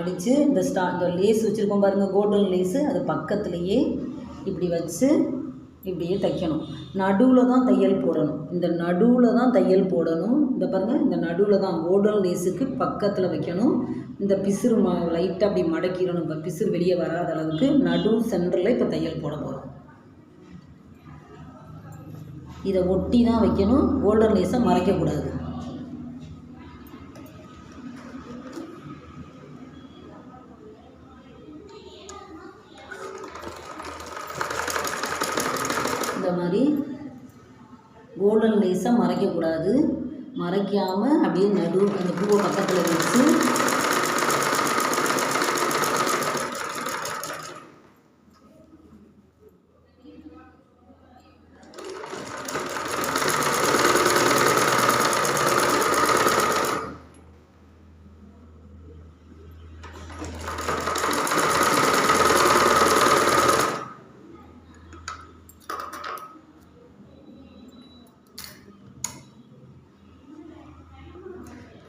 அடித்து இந்த ஸ்டா இந்த லேஸ் வச்சுருக்கோம் பாருங்கள் கோல்டன் லேஸு அது பக்கத்துலேயே இப்படி வச்சு இப்படியே தைக்கணும். நடுவில் தான் தையல் போடணும். இந்த நடுவில் தான் தையல் போடணும். இந்த பாருங்கள் இந்த நடுவில் தான் கோல்டன் லேஸுக்கு பக்கத்தில் வைக்கணும். இந்த பிசுறு ம லைட்டாக அப்படி மடக்கிடணும். இப்போ பிசுறு வெளியே வராத அளவுக்கு நடு சென்டரில் இப்போ தையல் போட போகிறோம் இதை ஒட்டி தான் வைக்கணும். கோல்டன் லேஸை மறைக்கக்கூடாது. இந்த மாதிரி கோல்டன் லேஸாக மறைக்கக்கூடாது. மறைக்காமல் அப்படியே நடு அந்த பூவை பக்கத்தில் வச்சு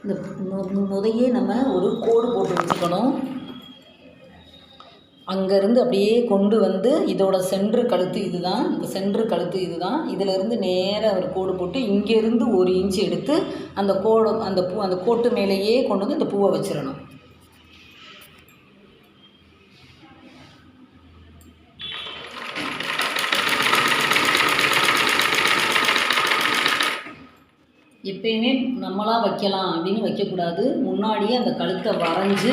இந்த மு- முதையே நம்ம ஒரு கோடு போட்டு வச்சுக்கணும். அங்கேருந்து அப்படியே கொண்டு வந்து இதோட சென்று கழுத்து இதுதான். இந்த சென்ட்ரு கழுத்து இதுதான். இதிலேருந்து நேராக ஒரு கோடு போட்டு இங்கேருந்து ஒரு இன்ச்சு எடுத்து அந்த கோடு அந்த பூ அந்த கோட்டு மேலேயே கொண்டு வந்து இந்த பூவை வச்சிடணும். எப்பயுமே நம்மளாக வைக்கலாம் அப்படின்னு வைக்கக்கூடாது. முன்னாடியே அந்த கழுத்தை வரைஞ்சி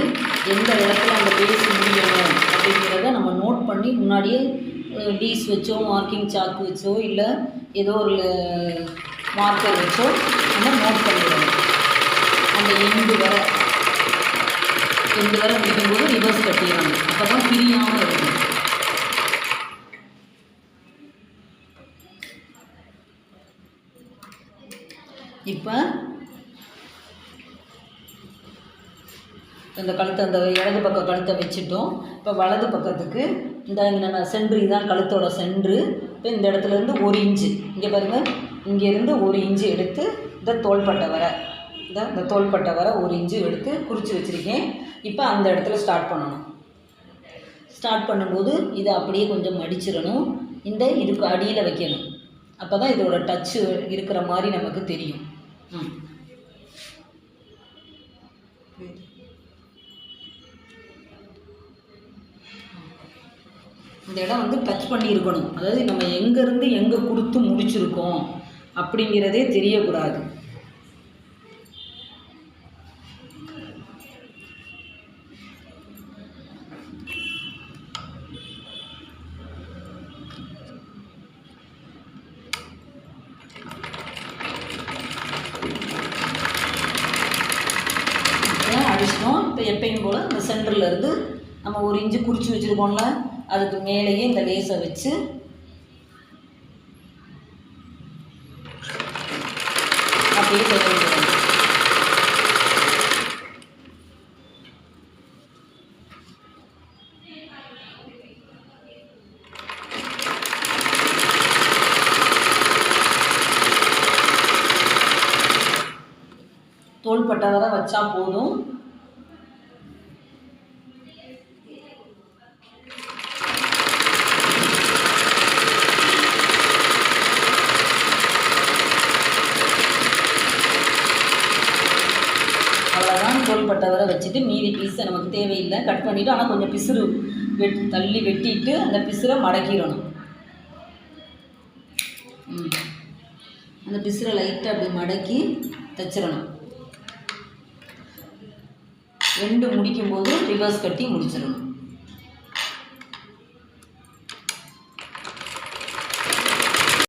எந்த இடத்துல அந்த பேஸ் முடியணும் அப்படிங்கிறத நம்ம நோட் பண்ணி முன்னாடியே டீஸ் வச்சோ மார்க்கிங் சாக்கு வச்சோ இல்லை ஏதோ ஒரு மார்க்கர் வச்சோ நம்ம நோட் பண்ணிடணும். அந்த எண்டு வர. எண்டு வர முடிக்கும்போது ரிவர்ஸ் கட்டிடணும் அப்போ தான் பிரியாமல் இருக்கும் இப்போ இந்த கழுத்தை அந்த இடது பக்கம் கழுத்தை வச்சுட்டோம். இப்போ வலது பக்கத்துக்கு இந்த இங்கே சென்ட்ரு இதான் கழுத்தோட சென்ட்ரு இப்போ இந்த இடத்துலேருந்து ஒரு இன்ச்சு. இங்கே பாருங்கள் இங்கேருந்து ஒரு இன்ச்சு எடுத்து இந்த தோள்பட்டை வர இந்த இந்த தோள்பட்டை வர ஒரு இன்ச்சு எடுத்து குறித்து வச்சுருக்கேன். இப்போ அந்த இடத்துல ஸ்டார்ட் பண்ணணும். ஸ்டார்ட் பண்ணும்போது இதை அப்படியே கொஞ்சம் மடிச்சிடணும். இந்த இதுக்கு அடியில் வைக்கணும். அப்போ தான் இதோட டச்சு இருக்கிற மாதிரி நமக்கு தெரியும். இந்த இடம் வந்து டச் பண்ணியிருக்கணும் அதாவது நம்ம எங்கேருந்து எங்கே கொடுத்து முடிச்சிருக்கோம் அப்படிங்கிறதே தெரியக்கூடாது. இப்போ எப்பயும் போல் இந்த சென்டரில் இருந்து நம்ம ஒரு இன்ச்சு குறித்து வச்சுருக்கோம்ல அதுக்கு மேலேயே இந்த லேஸை வச்சு அப்படியே தையல் விடணும். தோள்பட்டை வச்சா போதும் அவ்வளோதான் தோள்பட்டை வச்சுட்டு மீதி பீஸை நமக்கு தேவையில்லை. கட் பண்ணிவிட்டு ஆனால் கொஞ்சம் பிசுறு வெட் தள்ளி வெட்டிட்டு அந்த பிசுரை மடக்கிடணும். அந்த பிசுரை லைட்டாக அப்படி மடக்கி தைச்சிடணும். ரெண்டு முடிக்கும்போது ரிவர்ஸ் கட்டி முடிச்சிடணும்.